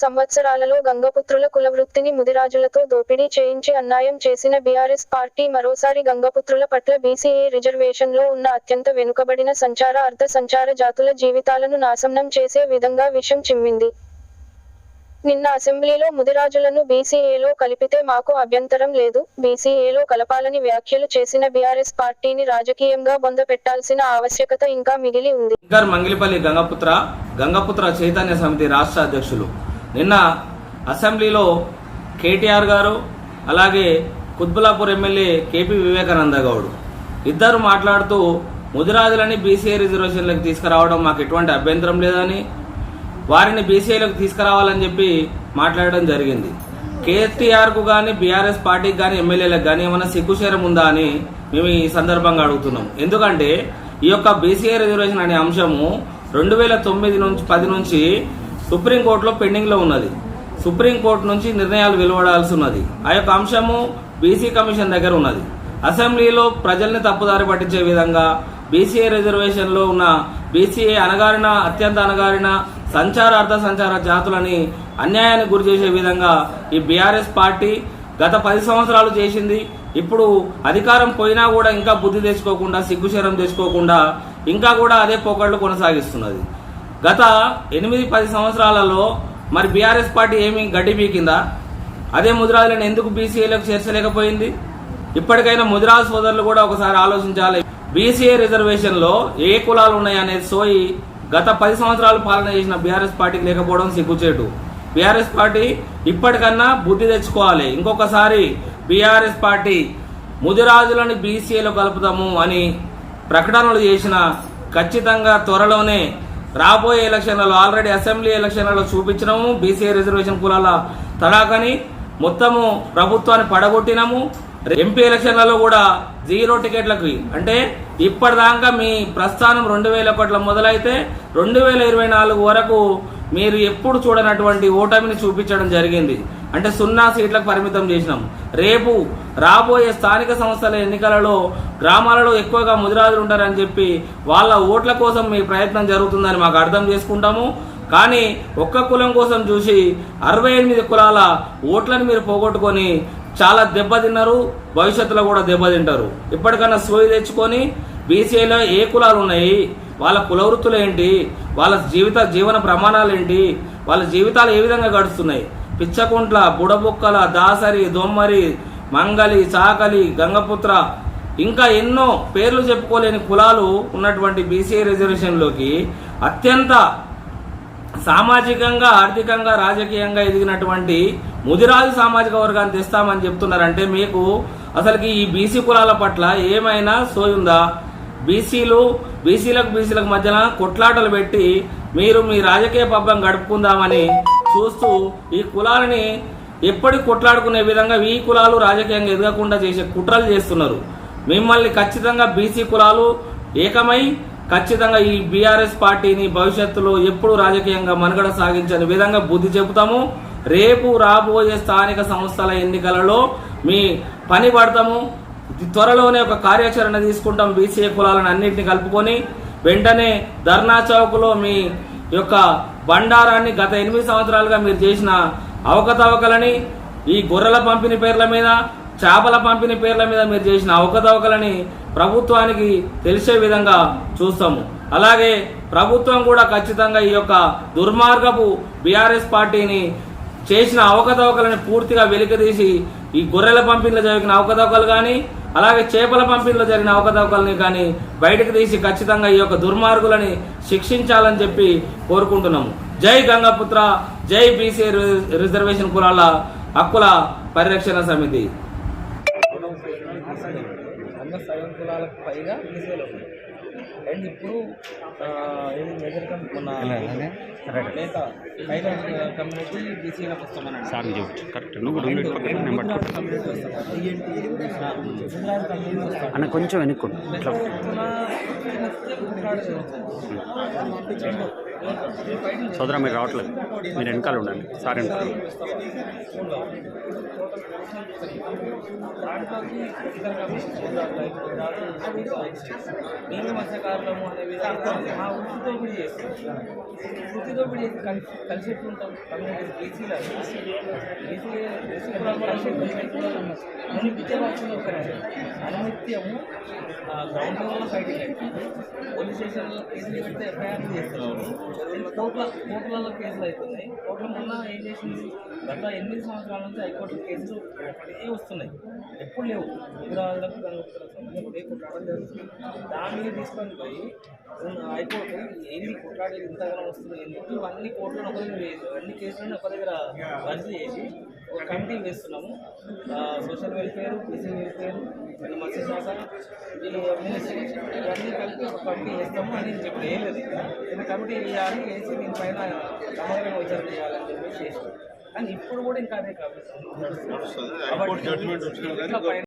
సంవత్సరాలలో గంగపుత్రుల కులవృత్తిని ముదిరాజులతో దోపిడీ చేయించి అన్యాయం చేసిన బీఆర్ఎస్ పార్టీ మరోసారి గంగపుత్రుల పట్ల బీసీఏ రిజర్వేషన్లో ఉన్న అత్యంత వెనుకబడిన సంచార అర్ధ సంచార జాతుల జీవితాలను నాశనం చేసే విధంగా విషం చిమ్మింది. నిన్న అసెంబ్లీలో ముదిరాజులను బీసీఏలో కలిపితే మాకు అభ్యంతరం లేదు. బీసీఏలో కలపాలని వ్యాఖ్యలు చేసిన బీఆర్ఎస్ పార్టీని రాజకీయంగా బొందపెట్టాల్సిన ఆవశ్యకత ఇంకా మిగిలి ఉంది. మంగిలిపల్లి గంగపుత్ర గంగపుత్ర చైతన్య సమితి రాష్ట్ర అధ్యక్షులు నిన్న అసెంబ్లీలో కేటీఆర్ గారు అలాగే కుత్బులాపూర్ ఎమ్మెల్యే కేపీ వివేకానంద గౌడ్ ఇద్దరు మాట్లాడుతూ ముదిరాజులని బీసీఏ రిజర్వేషన్లకు తీసుకురావడం మాకు ఎటువంటి అభ్యంతరం లేదని వారిని బీసీఏలకు తీసుకురావాలని చెప్పి మాట్లాడడం జరిగింది. కేటీఆర్కు కానీ బీఆర్ఎస్ పార్టీకి కానీ ఎమ్మెల్యేలకు కానీ ఏమైనా సిగ్గుచేరం ఉందా అని మేము ఈ సందర్భంగా అడుగుతున్నాం. ఎందుకంటే ఈ యొక్క బీసీఏ రిజర్వేషన్ అనే అంశము రెండు వేల తొమ్మిది నుంచి పది నుంచి సుప్రీంకోర్టులో పెండింగ్లో ఉన్నది. సుప్రీంకోర్టు నుంచి నిర్ణయాలు వెలువడాల్సి ఉన్నది. ఆ యొక్క అంశము బీసీ కమిషన్ దగ్గర ఉన్నది. అసెంబ్లీలో ప్రజల్ని తప్పుదారి పట్టించే విధంగా బీసీఏ రిజర్వేషన్లో ఉన్న బీసీఏ అనగారిన అత్యంత అనగారిన సంచార అర్ధ సంచార జాతులని అన్యాయానికి గురి చేసే విధంగా ఈ బీఆర్ఎస్ పార్టీ గత పది సంవత్సరాలు చేసింది. ఇప్పుడు అధికారం పోయినా కూడా ఇంకా బుద్ధి తెచ్చుకోకుండా సిగ్గుశరం తెచ్చుకోకుండా ఇంకా కూడా అదే పోకళ్ళు కొనసాగిస్తున్నది. గత ఎనిమిది పది సంవత్సరాలలో మరి బీఆర్ఎస్ పార్టీ ఏమి గడ్డి పీకిందా? అదే ముదిరాజులను ఎందుకు బీసీఏలకు చేర్చలేకపోయింది? ఇప్పటికైనా ముదిరాజు సోదరులు కూడా ఒకసారి ఆలోచించాలి. బీసీఏ రిజర్వేషన్లో ఏ కులాలు ఉన్నాయనేది సోయి గత పది సంవత్సరాలు పాలన చేసిన బీఆర్ఎస్ పార్టీకి లేకపోవడం సిగ్గుచేటు. బీఆర్ఎస్ పార్టీ ఇప్పటికన్నా బుద్ధి తెచ్చుకోవాలి. ఇంకొకసారి బీఆర్ఎస్ పార్టీ ముదిరాజులని బీసీఏలో కలుపుతాము అని ప్రకటనలు చేసిన ఖచ్చితంగా త్వరలోనే రాబోయే ఎలక్షన్లలో ఆల్రెడీ అసెంబ్లీ ఎలక్షన్లలో చూపించినాము బీసీఏ రిజర్వేషన్ కులాల తడాకని మొత్తము ప్రభుత్వాన్ని పడగొట్టినాము. ఎంపీ ఎలక్షన్లలో కూడా జీరో టికెట్లకి అంటే ఇప్పటిదాకా మీ ప్రస్థానం రెండు వేల ఒకటిలో మొదలైతే రెండు వేల ఇరవై నాలుగు వరకు మీరు ఎప్పుడు చూడనటువంటి ఓటమిని చూపించడం జరిగింది. అంటే సున్నా సీట్లకు పరిమితం చేసినాం. రేపు రాబోయే స్థానిక సంస్థల ఎన్నికలలో గ్రామాలలో ఎక్కువగా ముదిరాజులు ఉంటారని చెప్పి వాళ్ళ ఓట్ల కోసం మీ ప్రయత్నం జరుగుతుందని మాకు అర్థం చేసుకుంటాము. కానీ ఒక్క కులం కోసం చూసి అరవై ఎనిమిది కులాల ఓట్లను మీరు పోగొట్టుకొని చాలా దెబ్బతిన్నారు భవిష్యత్తులో కూడా దెబ్బతింటారు ఇప్పటికన్నా సోయి తెచ్చుకొని బీసీఐలో ఏ కులాలు ఉన్నాయి? వాళ్ళ కులవృత్తులు ఏంటి? వాళ్ళ జీవిత జీవన ప్రమాణాలు ఏంటి? వాళ్ళ జీవితాలు ఏ విధంగా గడుస్తున్నాయి? పిచ్చకుంట్ల బుడబుక్కల దాసరి దొమ్మరి మంగలి చాకలి గంగపుత్ర ఇంకా ఎన్నో పేర్లు చెప్పుకోలేని కులాలు ఉన్నటువంటి బీసీఐ రిజర్వేషన్లోకి అత్యంత సామాజికంగా ఆర్థికంగా రాజకీయంగా ఎదిగినటువంటి ముదిరాజు సామాజిక వర్గాన్ని తెస్తామని చెప్తున్నారంటే మీకు అసలుకి ఈ బీసీ కులాల పట్ల ఏమైనా సోయుందా బీసీలు బీసీలకు బీసీలకు మధ్యన కొట్లాటలు పెట్టి మీరు మీ రాజకీయ పబ్బం గడుపుకుందామని చూస్తూ ఈ కులాలని ఎప్పటికి కొట్లాడుకునే విధంగా ఈ కులాలు రాజకీయంగా ఎదగకుండా చేసే కుట్రలు చేస్తున్నారు. మిమ్మల్ని ఖచ్చితంగా బీసీ కులాలు ఏకమై ఖచ్చితంగా ఈ బీఆర్ఎస్ పార్టీని భవిష్యత్తులో ఎప్పుడు రాజకీయంగా మనుగడ సాగించని విధంగా బుద్ధి చెబుతాము. రేపు రాబోయే స్థానిక సంస్థల ఎన్నికలలో మీ పని పడతాము. త్వరలోనే ఒక కార్యాచరణ తీసుకుంటాం బీసీ కులాలను అన్నింటినీ కలుపుకొని. వెంటనే ధర్నా చౌక్లో మీ యొక్క బండారాన్ని గత ఎనిమిది సంవత్సరాలుగా మీరు చేసిన అవకతవకలని ఈ గొర్రెల పంపిణీ పేర్ల మీద చేపల పంపిణీ పేర్ల మీద మీరు చేసిన అవకతవకలని ప్రభుత్వానికి తెలిసే విధంగా చూస్తాము. అలాగే ప్రభుత్వం కూడా ఖచ్చితంగా ఈ యొక్క దుర్మార్గపు బీఆర్ఎస్ పార్టీని చేసిన అవకతవకలను పూర్తిగా వెలికితీసి ఈ గొర్రెల పంపిణీలో జరిగిన అవకతవకలు కానీ అలాగే చేపల పంపిణీలో జరిగిన అవకతవకల్ని కానీ బయటకు తీసి ఖచ్చితంగా ఈ యొక్క దుర్మార్గులని శిక్షించాలని చెప్పి కోరుకుంటున్నాము. జై గంగాపుత్ర జై బీసీ రిజర్వేషన్ కులాల హక్కుల పరిరక్షణ సమితి వంద సగం కులాలకు పైగా బీసీలో ఉన్నాయి అండ్ ఇప్పుడు ఆ, ఇది మేజర్ కమ్ మన నేత మైనార్ కమ్యూనిటీ బీసీలకు వస్తామని కరెక్ట్ నువ్వు అన్న కొంచెం వెనుక్కోండి సోదర మీరు రావట్లేదు. మీరు వెనకాల ఉండండి. సార్ వెనకాల. దాంట్లోకి ఇతర కలిసి మేము కలిసి కలిసి ఎట్లుంటాం కమ్యూనిటీ బీసీలు అనునిత్యము గ్రౌండ్ లెవెల్లో ఫైటింగ్ అవుతుంది పోలీస్ స్టేషన్లో కేసులు పెడితే ఎఫ్ఐఆర్ చేస్తున్నారు. కోట్ల కోట్లలో కేసులు అవుతున్నాయి కోట్ల మొన్న ఏం చేసింది? గత ఎనిమిది సంవత్సరాల నుంచి హైకోర్టు కేసులు ఒకటే వస్తున్నాయి. ఎప్పుడు లేవు. ఉగ్రవాదులకు గంగపుత్రులకు సంబంధించి ఏ కొట్లాడడం జరుగుతుంది. దాన్ని తీసుకొని పోయి హైకోర్టు ఏంది కొట్లాడేది ఇంతగానో వస్తుంది ఎందుకు? చెప్పి ఇవన్నీ కోర్టులను ఒక దగ్గర అన్ని కేసులను ఒక దగ్గర వర్జీ చేసి ఒక కమిటీ వేస్తున్నాము. సోషల్ వెల్ఫేర్ బీసీ వెల్ఫేర్ మళ్ళీ మత్స్యశాఖ ఈ మినిస్ట్రీ ఇవన్నీ కలిపి ఒక కమిటీ వేస్తాము అని చెప్పి వేయలేదు ఇది కమిటీ వేయాలి వేసి దీనిపైన సమగ్రంగా విచారణ చేయాలని చెప్పి చేసి కానీ ఇప్పుడు కూడా ఇంకా అదే పైన